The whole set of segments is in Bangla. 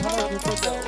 খারাপ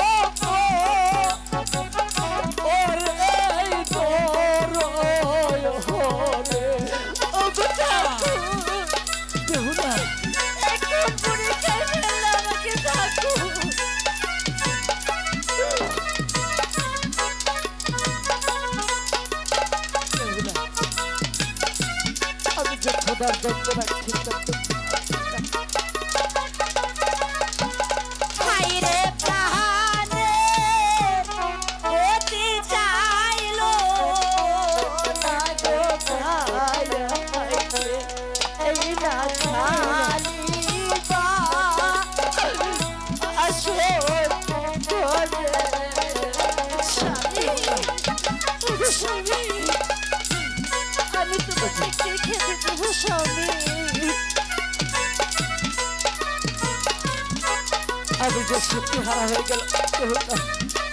দর দর দর I will just look to her, get a.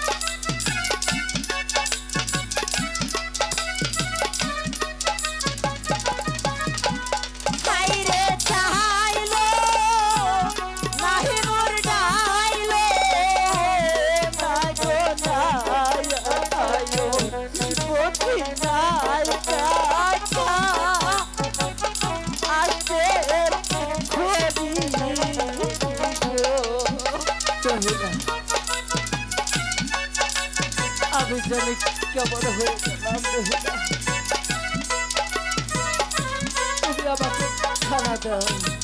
জানি কেমন হয়ে গেলাম তুমি আমাকে খানা দাও।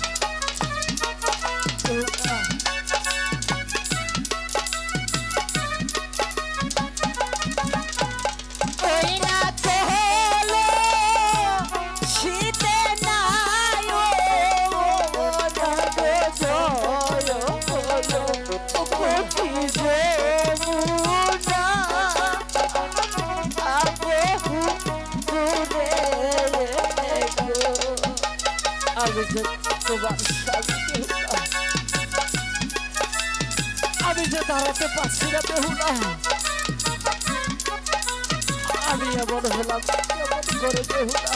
যে তোমার আমি যে দাঁড়াতে পারছি না বেহুলা আমি এমন হলাম করে বেহুলা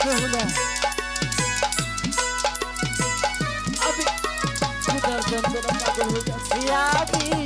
পারবে আমি খুদার যন্ত্রণা পাগল হয়ে যাচ্ছি